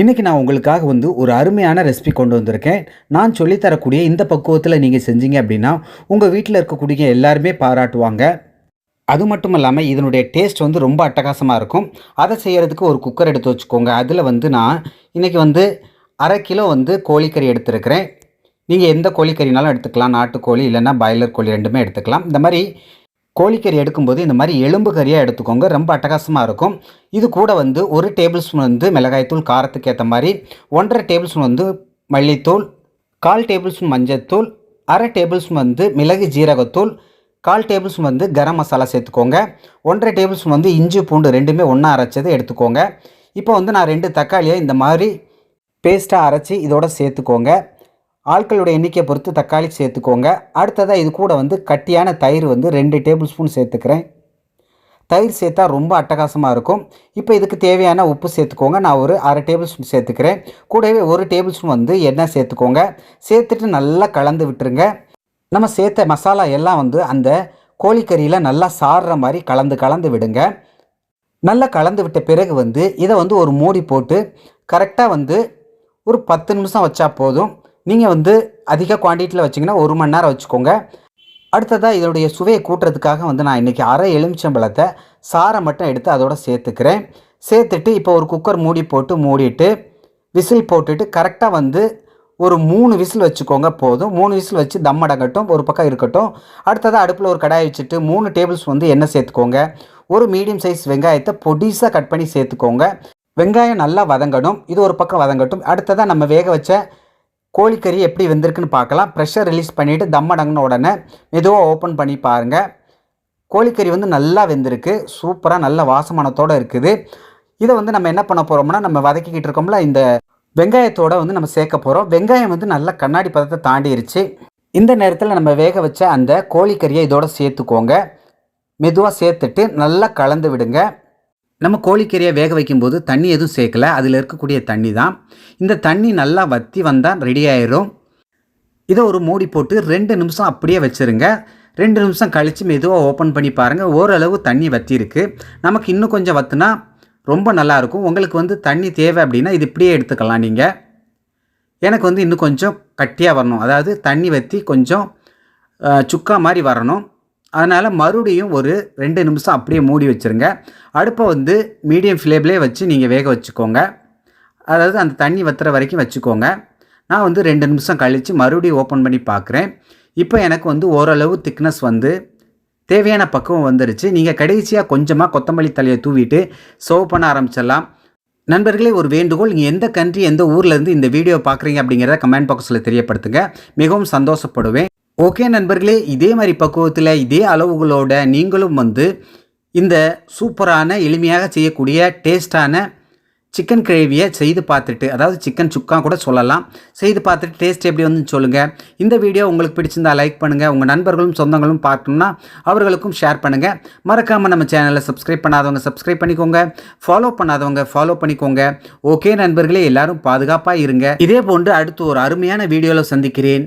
இன்றைக்கி நான் உங்களுக்காக வந்து ஒரு அருமையான ரெசிபி கொண்டு வந்திருக்கேன். நான் சொல்லித்தரக்கூடிய இந்த பக்குவத்தில் நீங்கள் செஞ்சீங்க அப்படின்னா உங்கள் வீட்டில் இருக்கக்கூடிய எல்லாருமே பாராட்டுவாங்க. அது மட்டும் இல்லாமல் இதனுடைய டேஸ்ட் வந்து ரொம்ப அட்டகாசமாக இருக்கும். அதை செய்கிறதுக்கு ஒரு குக்கர் எடுத்து வச்சுக்கோங்க. அதில் வந்து நான் இன்றைக்கி வந்து அரை கிலோ வந்து கோழிக்கறி எடுத்துருக்கிறேன். நீங்கள் எந்த கோழிக்கறினாலும் எடுத்துக்கலாம். நாட்டுக்கோழி இல்லைன்னா பாய்லர் கோழி ரெண்டுமே எடுத்துக்கலாம். இந்த மாதிரி கோழிக்கறி எடுக்கும்போது இந்த மாதிரி எலும்பு கறியாக எடுத்துக்கோங்க. ரொம்ப அட்டகாசமாக இருக்கும். இது கூட வந்து ஒரு டேபிள் ஸ்பூன் வந்து மிளகாய்த்தூள் காரத்துக்கு ஏற்ற மாதிரி ஒன்றரை டேபிள் ஸ்பூன் வந்து மல்லித்தூள் கால் டேபிள் ஸ்பூன் மஞ்சத்தூள் அரை டேபிள் ஸ்பூன் வந்து மிளகு ஜீரகத்தூள் கால் டேபிள் ஸ்பூன் வந்து கரம் மசாலா சேர்த்துக்கோங்க. ஒன்றரை டேபிள் ஸ்பூன் வந்து இஞ்சி பூண்டு ரெண்டுமே ஒன்றா அரைச்சது எடுத்துக்கோங்க. இப்போ வந்து நான் ரெண்டு தக்காளியை இந்த மாதிரி பேஸ்ட்டாக அரைச்சி இதோட சேர்த்துக்கோங்க. ஆட்களுடைய எண்ணிக்கையை பொறுத்து தக்காளி சேர்த்துக்கோங்க. அடுத்ததாக இது கூட வந்து கட்டியான தயிர் வந்து ரெண்டு டேபிள் ஸ்பூன் சேர்த்துக்கிறேன். தயிர் சேர்த்தா ரொம்ப அட்டகாசமாக இருக்கும். இப்போ இதுக்கு தேவையான உப்பு சேர்த்துக்கோங்க. நான் ஒரு அரை டேபிள் ஸ்பூன் சேர்த்துக்கிறேன். கூடவே ஒரு டேபிள் ஸ்பூன் வந்து எண்ணெய் சேர்த்துக்கோங்க. சேர்த்துட்டு நல்லா கலந்து விட்டுருங்க. நம்ம சேர்த்த மசாலா எல்லாம் வந்து அந்த கோழிக்கறியில் நல்லா சாடுற மாதிரி கலந்து கலந்து விடுங்க. நல்லா கலந்து விட்ட பிறகு வந்து இதை வந்து ஒரு மூடி போட்டு கரெக்டாக வந்து ஒரு பத்து நிமிஷம் வச்சா போதும். நீங்கள் வந்து அதிக குவான்டிட்டியில் வச்சிங்கன்னா ஒரு மணி நேரம் வச்சுக்கோங்க. அடுத்ததாக இதனுடைய சுவையை கூட்டுறதுக்காக வந்து நான் இன்றைக்கி அரை எலுமிச்சம்பழத்தை சாரை மட்டும் எடுத்து அதோட சேர்த்துக்கிறேன். சேர்த்துட்டு இப்போ ஒரு குக்கர் மூடி போட்டு மூடிட்டு விசில் போட்டுட்டு கரெக்டாக வந்து ஒரு மூணு விசில் வச்சுக்கோங்க போதும். மூணு விசில் வச்சு தம் அடங்கட்டும் ஒரு பக்கம் இருக்கட்டும். அடுத்ததாக அடுப்பில் ஒரு கடாய் வச்சுட்டு மூணு டேபிள்ஸ் வந்து எண்ணெய் சேர்த்துக்கோங்க. ஒரு மீடியம் சைஸ் வெங்காயத்தை பொடிசாக கட் பண்ணி சேர்த்துக்கோங்க. வெங்காயம் நல்லா வதங்கணும். இது ஒரு பக்கம் வதங்கட்டும். அடுத்ததாக நம்ம வேக வச்ச கோழிக்கறி எப்படி வெந்திருக்குன்னு பார்க்கலாம். ப்ரெஷர் ரிலீஸ் பண்ணிவிட்டு தம் அடங்கின உடனே மெதுவாக ஓப்பன் பண்ணி பாருங்கள் கோழிக்கறி வந்து நல்லா வெந்திருக்கு. சூப்பராக நல்ல வாசமானத்தோடு இருக்குது. இதை வந்து நம்ம என்ன பண்ண போகிறோம்னா நம்ம வதக்கிக்கிட்டு இருக்கோம்ல இந்த வெங்காயத்தோடு வந்து நம்ம சேர்க்க போகிறோம் வெங்காயம் வந்து நல்லா கண்ணாடி பதத்தை தாண்டிருச்சு. இந்த நேரத்தில் நம்ம வேக வச்ச அந்த கோழிக்கறியை இதோடு சேர்த்துக்கோங்க. மெதுவாக சேர்த்துட்டு நல்லா கலந்து விடுங்க. நம்ம கோழிக்கறியை வேக வைக்கும்போது தண்ணி எதுவும் சேர்க்கல. அதில் இருக்கக்கூடிய தண்ணி தான். இந்த தண்ணி நல்லா வற்றி வந்தால் ரெடி ஆயிரும். இதை ஒரு மூடி போட்டு ரெண்டு நிமிஷம் அப்படியே வச்சுருங்க. ரெண்டு நிமிஷம் கழித்து மெதுவாக ஓப்பன் பண்ணி பாருங்கள் ஓரளவு தண்ணி வற்றிருக்கு நமக்கு இன்னும் கொஞ்சம் வற்றுனா ரொம்ப நல்லாயிருக்கும் உங்களுக்கு வந்து தண்ணி தேவை அப்படின்னா இது இப்படியே எடுத்துக்கலாம் நீங்கள் எனக்கு வந்து இன்னும் கொஞ்சம் கட்டியாக வரணும். அதாவது தண்ணி வற்றி கொஞ்சம் சுக்கா மாதிரி வரணும். அதனால் மறுபடியும் ஒரு ரெண்டு நிமிஷம் அப்படியே மூடி வச்சுருங்க. அடுப்பை வந்து மீடியம் ஃப்ளேம்லேயே வச்சு நீங்கள் வேக வச்சுக்கோங்க. அதாவது அந்த தண்ணி வத்துற வரைக்கும் வச்சுக்கோங்க. நான் வந்து ரெண்டு நிமிஷம் கழித்து மறுபடியும் ஓப்பன் பண்ணி பார்க்குறேன் இப்போ எனக்கு வந்து ஓரளவு திக்னஸ் வந்து தேவையான பக்குவம் வந்துருச்சு. நீங்கள் கடைசியாக கொஞ்சமாக கொத்தமல்லி தலையை தூவிட்டு சர்வ் பண்ண ஆரம்பிச்சிடலாம். நண்பர்களே ஒரு வேண்டுகோள் நீங்கள் எந்த கண்ட்ரி எந்த ஊர்லேருந்து இந்த வீடியோ பார்க்குறீங்க அப்படிங்கிறத கமெண்ட் பாக்ஸில் தெரியப்படுத்துங்க. மிகவும் சந்தோஷப்படுவேன். ஓகே நண்பர்களே இதே மாதிரி பக்குவத்தில் இதே அளவுகளோட நீங்களும் வந்து இந்த சூப்பரான எளிமையாக செய்யக்கூடிய டேஸ்டான சிக்கன் கிரேவியை செய்து பார்த்துட்டு அதாவது சிக்கன் சுக்கா கூட சொல்லலாம். செய்து பார்த்துட்டு டேஸ்ட் எப்படி வந்து சொல்லுங்கள் இந்த வீடியோ உங்களுக்கு பிடிச்சிருந்தா லைக் பண்ணுங்கள் உங்கள் நண்பர்களும் சொந்தங்களும் பார்க்கணும்னா அவர்களுக்கும் ஷேர் பண்ணுங்கள் மறக்காமல் நம்ம சேனலை சப்ஸ்கிரைப் பண்ணாதவங்க சப்ஸ்கிரைப் பண்ணிக்கோங்க. ஃபாலோ பண்ணாதவங்க ஃபாலோ பண்ணிக்கோங்க. ஓகே நண்பர்களே எல்லாரும் பாதுகாப்பாக இருங்க. இதே போன்று அடுத்து ஒரு அருமையான வீடியோவில் சந்திக்கிறேன்.